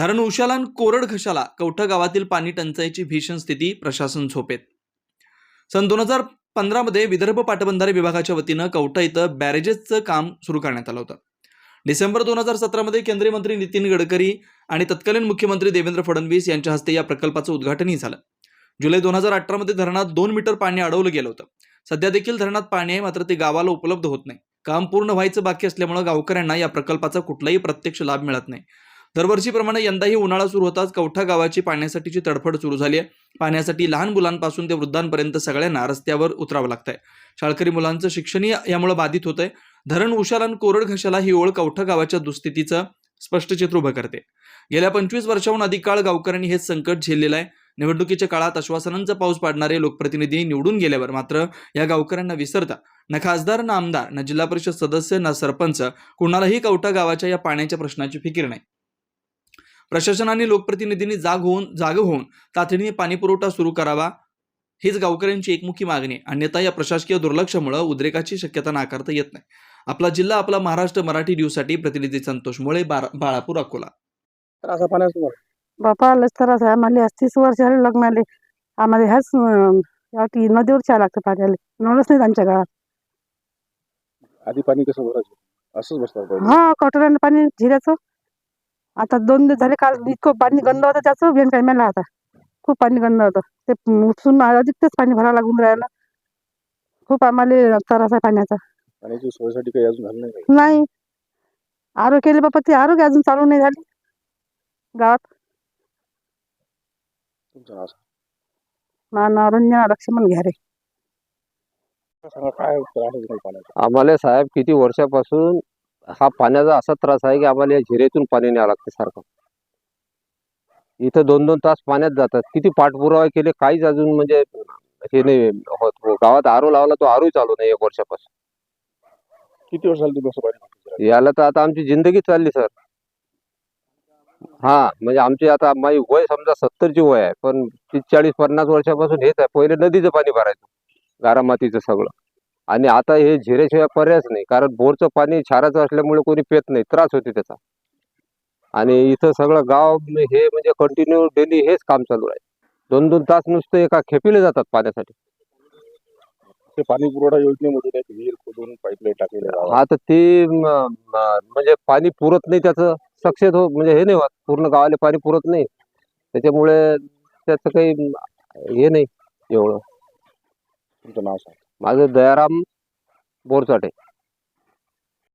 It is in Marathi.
धरण उशाला कोरड घशाला कवठा गावातील पाणी टंचाईची भीषण स्थिती प्रशासन झोपेत. सन दोन हजार पंधरामध्ये विदर्भ पाटबंधारे विभागाच्या वतीनं कवठा इथं बॅरेजेसचं काम सुरू करण्यात आलं होतं. डिसेंबर दोन हजार सतरामध्ये केंद्रीय मंत्री नितीन गडकरी आणि तत्कालीन मुख्यमंत्री देवेंद्र फडणवीस यांच्या हस्ते या प्रकल्पाचं उद्घाटनही झालं. जुलै दोन हजार अठरामध्ये धरणात दोन मीटर पाणी अडवलं गेलं होतं. सध्या देखील धरणात पाणी आहे मात्र ते गावाला उपलब्ध होत नाही. काम पूर्ण व्हायचं बाकी असल्यामुळे गावकऱ्यांना या प्रकल्पाचा कुठलाही प्रत्यक्ष लाभ मिळत नाही. दरवर्षीप्रमाणे यंदाही उन्हाळा सुरू होताच कवठा गावाची पाण्यासाठीची तडफड सुरू झाली आहे. पाण्यासाठी लहान मुलांपासून ते वृद्धांपर्यंत सगळ्यांना रस्त्यावर उतरावं लागतंय. शाळकरी मुलांचं शिक्षणही यामुळे बाधित होतंय. धरण उशाला आणि कोरड घशाला ही ओळ कवठा गावाच्या दुस्थितीचं स्पष्ट चित्र उभं करते. गेल्या पंचवीस वर्षाहून अधिक काळ गावकऱ्यांनी हेच संकट झेललेलं आहे. निवडणुकीच्या काळात आश्वासनांचा पाऊस पाडणारे लोकप्रतिनिधी निवडून गेल्यावर मात्र या गावकऱ्यांना विसरता ना खासदार ना आमदार ना जिल्हा परिषद सदस्य ना सरपंच कुणालाही कवठा गावाच्या या पाण्याच्या प्रश्नाची फिकीर नाही. प्रशासनाने लोकप्रतिनिधींनी जाग होऊन जाग होऊन तातडीने पाणीपुरवठा सुरू करावा हीच गावकऱ्यांची एकमुखी मागणी आहे. अन्यथा या प्रशासकीय दुर्लक्षामुळे उद्रेकाची शक्यता नाकारता येत नाही. आपला जिल्हा आपला महाराष्ट्र मराठी न्यूजसाठी प्रतिनिधी संतोष मुळे बाळापूर अकोला. तर असा पाण्याचा बापा आलंच तर असं. आम्हाला आज तीस वर्ष झाले लग्नाले आम्हाला ह्याच यावरती नदीवर चहा लागतं पाण्याला. नळच नाही आमच्या गावात. आधी पाणी कसं भरायचं? असंच बसतात हा कटोऱ्यानं पाणी झिऱ्याचं आता दोन दिवस झाले काल इतकं पाणी गंद होतं त्याचं बेन काय मेला आता. खूप पाणी गंद होतं. ते उपसून अधिक तेच पाणी भरावं लागून राहिलं. खूप आम्हाला त्रास आहे पाण्याचा. पाण्याची सोयीसाठी काही अजून झालं नाही काही नाही. आरोग्य केले बाबा ते आरोग्य अजून चालू नाही झाले. गावात. तुमचं नाव लक्ष्मण घ्यारे. सांगा. सांगा काय त्रास आहे तुम्हाला पाण्याचा? आम्हाला साहेब किती वर्षापासून हा पाण्याचा असा त्रास आहे की आम्हाला या झिरेतून पाणी न्यावं लागते सारखं. इथं दोन दोन तास पाण्यात जातात. किती पाठपुरावा केले काहीच अजून म्हणजे हे नाही होत. गावात आरो लावला तो आरोही चालू नाही एक वर्षापासून. किती वर्ष झाली तुम्ही असं पाणी? याला तर आता आमची जिंदगी चालली सर. हा म्हणजे आमची आता माझी वय समजा सत्तरची वय आहे पण तीस चाळीस पन्नास वर्षापासून हेच आहे. पहिले नदीचं पाणी भरायचं गारामातीचं सगळं. आणि आता हे झिरेशिवाय पर्यायच नाही. कारण बोरचं पाणी क्षाराचं असल्यामुळे कोणी पेत नाही. त्रास होते त्याचा. आणि इथं सगळं गाव हे म्हणजे कंटिन्यू डेली हेच काम चालू आहे दोन दोन तास नुसतं एका खेपीला जातात पाण्यासाठी. ते पाणी पुरवठा योजनेमधून एक विहीर खोदून पाईपलाईन टाकलेले गावात. आता ते म- म- म्हणजे पाणी पुरत नाही त्याचं. सक्सेस हो म्हणजे हे नाही होत. पूर्ण गावाला पाणी पुरत नाही. त्याच्यामुळे त्याचं काही हे नाही एवढं. तुमचं नाव सांगा. మాది దయారాం బోర్చోటి